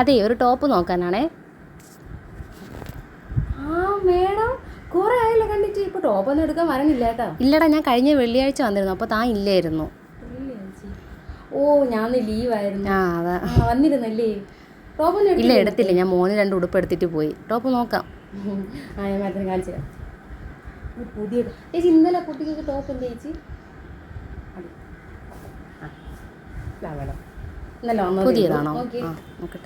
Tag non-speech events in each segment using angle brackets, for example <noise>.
അതെ ഒരു ടോപ്പ് നോക്കാനാണേ. ആ മേഡം കുറെ ആയില്ല കണ്ടിട്ട്. ടോപ്പൊന്നും എടുക്കാൻ വരണില്ല കേട്ടോ. ഇല്ലടാ ഞാൻ കഴിഞ്ഞ വെള്ളിയാഴ്ച വന്നിരുന്നു അപ്പോൾ താൻ ഇല്ലായിരുന്നു. ഓ ഞാൻ ലീവായിരുന്നു ആ അതാ. ആ വന്നിരുന്നല്ലേ? ടോപ്പൊന്നും ഇല്ല എടുത്തില്ല ഞാൻ മോന് രണ്ട് ഉടുപ്പ് എടുത്തിട്ട് പോയി. ടോപ്പ് നോക്കാം. <laughs> ആ ഞാൻ മാഡത്തിന് കാണിച്ചു തരാം. ഇത് പുതിയ ചേച്ചി ഇന്നലെ കുട്ടിക്ക് ടോപ്പ് എന്താ ചേച്ചി. ആ. പുതിയതാണോ?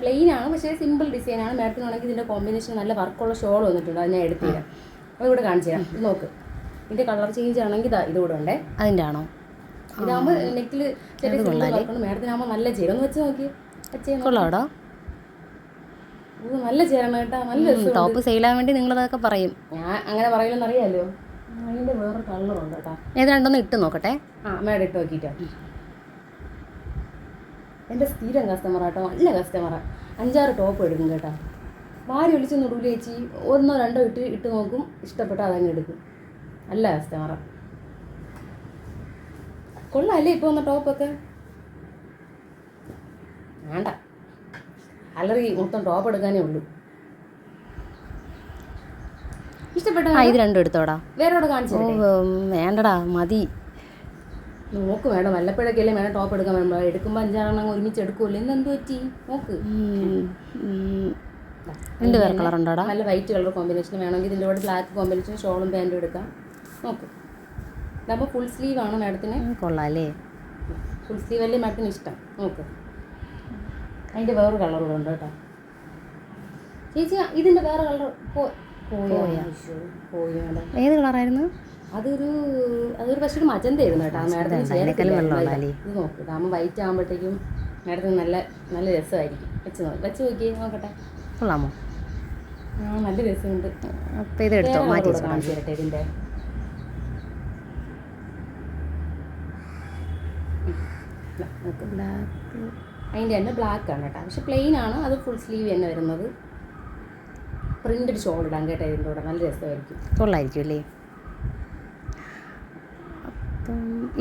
പ്ലെയിൻ ആണ് പക്ഷേ സിമ്പിൾ ഡിസൈൻ ആണ്. മാഡത്തിന് വേണമെങ്കിൽ ഇതിന്റെ കോമ്പിനേഷൻ നല്ല വർക്കുള്ള ഷോൾ വന്നിട്ടുണ്ട്. അത് ഞാൻ എടുത്തില്ല അത് ഇവിടെ കാണിച്ചു തരാം. നോക്ക്. ഇതിന്റെ കളർ ചേഞ്ച് ആണെങ്കിൽ ഇതുകൂടെ ഇത് കൂടെ ഉണ്ടേ. അതിന്റെ ആണോ ഇതാകുമ്പോൾ നെക്കിൽ ചെറിയ മാഡത്തിനാകുമ്പോൾ നല്ല ചേരും ഒന്ന് വെച്ച് നോക്കി. കൊള്ളാടോ നല്ല ചേരണം കേട്ടാ. നല്ല ടോപ്പ് ടോപ്പ് സെയിലാൻ വേണ്ടി നിങ്ങൾ അതൊക്കെ പറയും. ഞാൻ അങ്ങനെ പറയില്ലെന്ന് അറിയാലോ. അതിന്റെ വേറെ കളറുണ്ട് കേട്ടോ. ഏത് രണ്ടൊന്ന് ഇട്ട് നോക്കട്ടെ. ആ മേഡം ഇട്ട് നോക്കിയിട്ടോ എന്റെ സ്ഥിരം കസ്റ്റമറാണ് കേട്ടോ നല്ല കസ്റ്റമറാണ് അഞ്ചാറ് ടോപ്പ് എടുക്കും കേട്ടോ. വാരി ഒളിച്ച് നുടുവിൽ ചേച്ചി. ഒന്നോ രണ്ടോ ഇട്ട് ഇട്ട് നോക്കും. ഇഷ്ടപ്പെട്ട അതങ്ങ് എടുക്കും. നല്ല കസ്റ്റമറാണ് കൊള്ളാല്ലേ ഇപ്പോൾ വന്ന ടോപ്പൊക്കെ വേണ്ട. അലറി മൊത്തം ടോപ്പ് എടുക്കാനേ ഉള്ളൂ. ഇഷ്ടപ്പെട്ട? ഇത് രണ്ടും എടുത്തോടാ. വേറെ കാണിച്ചു വേണ്ടടാ മതി. നോക്ക് വേണം. വല്ലപ്പോഴൊക്കെയല്ലേ വേണം ടോപ്പ് എടുക്കാൻ വേണം. എടുക്കുമ്പോൾ അഞ്ചാറെണ്ണം ഒരുമിച്ച് എടുക്കുമല്ലോ ഇന്ന് എന്ത് പറ്റി? നോക്ക്. രണ്ട് കളർ ഉണ്ടോടാ? നല്ല വൈറ്റ് കളർ കോമ്പിനേഷൻ വേണമെങ്കിൽ ഇതിന്റെ കൂടെ ബ്ലാക്ക് കോമ്പിനേഷൻ ഷോളും പാന്റും എടുക്കാം. നോക്ക്. ഇതാകുമ്പോൾ ഫുൾ സ്ലീവ് ആണ് മാഡത്തിന്? കൊള്ളാല്ലേ? ഫുൾ സ്ലീവ് അല്ലേ മാഡത്തിന് ഇഷ്ടം? നോക്ക്. അതിന്റെ വേറെ കളർ കൂടെ ഉണ്ട് കേട്ടോ. ചേച്ചി ഇതിന്റെ വേറെ കളർ പോയോ? പോയി? ഏത് കളറായിരുന്നു അതൊരു അതൊരു പക്ഷേ ഒരു മജന്തായിരുന്നു കേട്ടോ മാഡത്തിന്? ഇത് നോക്ക് ഇതാകുമ്പോൾ വൈറ്റ് ആകുമ്പോഴത്തേക്കും മാഡത്തിന് നല്ല നല്ല രസമായിരിക്കും വെച്ച് നോക്കി വെച്ച് നോക്കിയേ നോക്കട്ടെ കൊള്ളാമോ നല്ല രസമുണ്ട് അപ്പം ഇത് എടുത്തോ മാറ്റി കാണിച്ചു തരട്ടെ ഇതിന്റെ അതിന്റെ തന്നെ ബ്ലാക്ക് ആണ് കേട്ടോ പക്ഷെ പ്ലെയിൻ ആണ് അത് ഫുൾ സ്ലീവ് തന്നെ വരുന്നത് പ്രിന്റഡ് ഷോൾ ഇടാൻ കേട്ടോ ഇതിന്റെ കൂടെ നല്ല രസമായിരിക്കും കൊള്ളായിരിക്കും അല്ലേ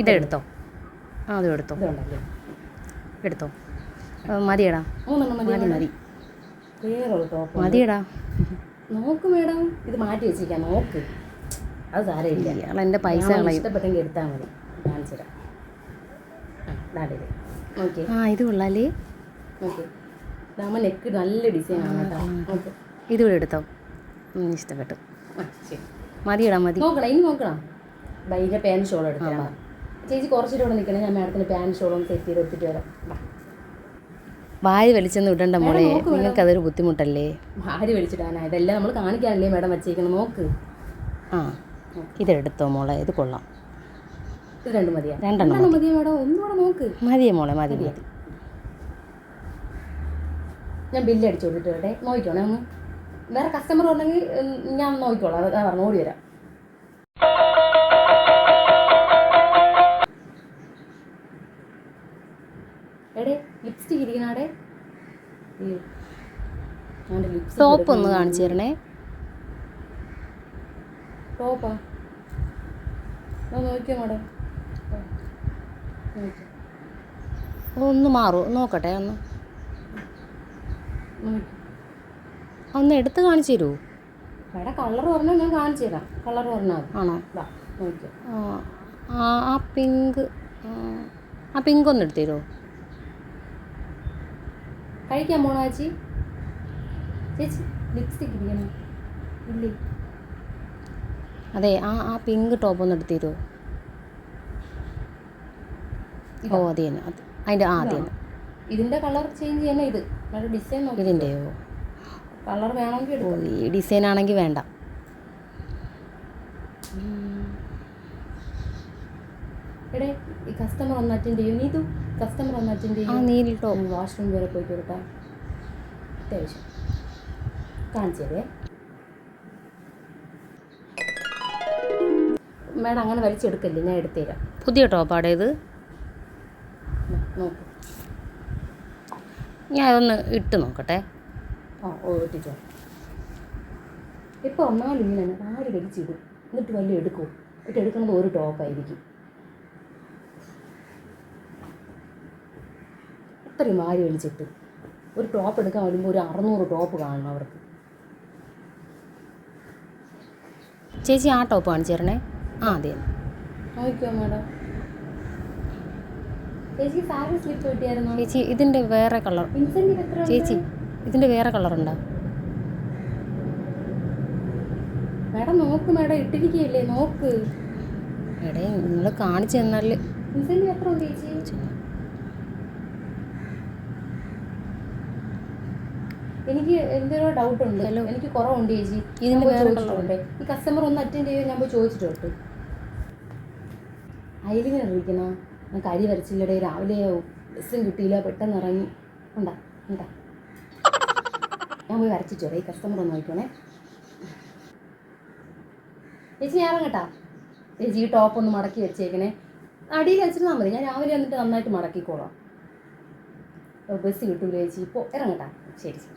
ഇതെടുത്തോ? ആ അതും എടുത്തോ. എടുത്തോ. മതിയടാ. മതി. മതി മതിയടാ. നോക്ക് മേഡം. ഇത് മാറ്റി വെച്ചിരിക്കാം. നോക്ക്. അത് സാരമില്ല. ഇയാൾ എന്റെ പൈസ ഇഷ്ടപ്പെട്ടെങ്കിൽ എടുത്താൽ മതി. കാണിച്ചു തരാം. ആ ഇത്. നോക്കി ആ ഇത് കൊള്ളാലേ. നോക്കി ഇതാകുമ്പോൾ നെക്ക് നല്ല ഡിസൈൻ ആണ് കേട്ടോ. ഇതുകൂടെ എടുത്തോ. ഇഷ്ടപ്പെട്ടു. മതിയെടാ മതി. നോക്കണം ഇനി നോക്കണം ഇതിന്റെ പാൻ ഷോൾ എടുക്കാം ചേച്ചി കുറച്ചിട്ട് ഇവിടെ നിൽക്കണേ. ഞാൻ മാഡത്തിന് പാൻ ഷോളും സെറ്റ് ചെയ്ത് എടുത്തിട്ട് വരാം. വാരി വെളിച്ചെന്ന് വിടണ്ട മോളെ. നിങ്ങൾക്ക് അതൊരു ബുദ്ധിമുട്ടല്ലേ? വാരി വിളിച്ചിട്ടാണ് ഇതെല്ലാം നമ്മൾ കാണിക്കാനല്ലേ മാഡം വച്ചേക്കണം നോക്ക് ആ. ഇതെടുത്തോ മോളെ. ഇത് കൊള്ളാം. ഇത് രണ്ട് മതിയാ. രണ്ടെണ്ണം മതിയോ മാഡം. ഒന്നുകൂടെ നോക്ക് മതിയെ മോളെ മതി മതി. ഞാൻ ബില്ല് അടിച്ചു കൊടുത്തിട്ട് വരട്ടെ. നോക്കിക്കോണേ ഒന്ന്. വേറെ കസ്റ്റമർ ഉണ്ടെങ്കിൽ ഞാൻ നോക്കിക്കോളാം. അതാ പറഞ്ഞു ഓടി വരാം ടോപ്പ് ഒന്ന് കാണിച്ചു തരണേ. ടോപ്പാ നോക്കിയോ മാഡം? ഒന്ന് മാറൂ നോക്കട്ടെ ഒന്ന്. ഒന്ന് എടുത്ത് കാണിച്ചു തരുമോ കളർ പറഞ്ഞാൽ ഞാൻ കാണിച്ചു തരാം. കളർ പറഞ്ഞാൽ ആണോ? ആ, ആ പിങ്ക് ആ, ആ പിങ്ക് ഒന്ന് എടുത്തു തരുമോ കഴിക്കാൻ പോണോ ചേച്ചി? ചേച്ചി ലിപ്സ്റ്റിക് ഇരിക്കണം. ഇല്ലേ? അതെ ആ ആ പിങ്ക് ടോപ്പ് ഒന്ന് എടുത്തു തരുമോ ഓ അത് തന്നെ. അത് അതിന്റെ ആ അത് തന്നെ. ഇതിന്റെ കളർ ചേഞ്ച് ചെയ്യണ ഇത്. നല്ല ഡിസൈൻ നോക്കി ഇതിന്റെയോ കളർ വേണമെങ്കിൽ ഓ ഈ ഡിസൈൻ ആണെങ്കിൽ വേണ്ട. എടേ ഈ കസ്റ്റമർ ഒന്ന് അറ്റൻഡ് ചെയ്യും. നീതു കസ്റ്റമർ ഒന്ന് അറ്റൻഡ് ആ നീ ടോപ്പ് വാഷ്റൂം വരെ പോയിട്ട് കൊടുക്കാം അത്യാവശ്യം. കാണിച്ചു തരേ മേഡം അങ്ങനെ വലിച്ചെടുക്കല്ലേ? ഞാൻ എടുത്തുതരാം പുതിയ ടോപ്പാടെ ഇത്. നോക്ക്. ഞാൻ അതൊന്ന് ഇട്ട് നോക്കട്ടെ. ആ ഓ ഇട്ടിട്ടോ. ഇപ്പോൾ ഒന്നാലും ഇങ്ങനെ ആര് വലിച്ചിടും? എന്നിട്ട് വലിയ എടുക്കും? എന്നിട്ട് എടുക്കുന്നത് ഒരു ടോപ്പായിരിക്കും. അത്രയും ആര് വലിച്ചിട്ട്? ഒരു ടോപ്പ് എടുക്കാൻ വരുമ്പോൾ ഒരു അറുന്നൂറ് ടോപ്പ് കാണണം അവർക്ക്. ചേച്ചി ആ ടോപ്പ് കാണിച്ചു തരണേ ആ അതെ. ചേച്ചി ഇതിന്റെ ഇതിന്റെ വേറെ കളർ. ചേച്ചി ഇതിന്റെ വേറെ കളറുണ്ടോ? മാഡം നോക്ക് മേഡം ഇട്ടിരിക്കുകയല്ലേ നോക്ക്. എടേ നിങ്ങൾ കാണിച്ചു തന്നാൽ ഉണ്ട് ചേച്ചി? എനിക്ക് എന്തൊരു ഡൗട്ട് ഉണ്ട്. എനിക്ക് കുറവുണ്ട് ചേച്ചി. ഇതിന് ചോദിച്ചിട്ടുണ്ട്. ഈ കസ്റ്റമർ ഒന്ന് അറ്റൻഡ് ചെയ്യുമോ ഞാൻ പോയി ചോദിച്ചിട്ടുണ്ട് അയലിങ്ങനെ അറിയിക്കണോ? ഞാൻ കരി വരച്ചില്ലടേ രാവിലെ ബസ്സും കിട്ടിയില്ല പെട്ടെന്ന് ഇറങ്ങി. ഉണ്ടാ ഉണ്ടാ ഞാൻ പോയി വരച്ചിട്ടോടെ ഈ കസ്റ്റമർ ഒന്ന് നോക്കണേ ചേച്ചി ഞാൻ ഇറങ്ങട്ടാ. ചേച്ചി ഈ ടോപ്പ് ഒന്ന് മടക്കി വെച്ചേക്കണേ. അടിയിൽ വെച്ചിരുന്നാൽ മതി. ഞാൻ രാവിലെ വന്നിട്ട് നന്നായിട്ട് മടക്കിക്കോളാം. ബസ് കിട്ടൂല ചേച്ചി? ഇപ്പോൾ ഇറങ്ങട്ടാ. ശരി ശരി.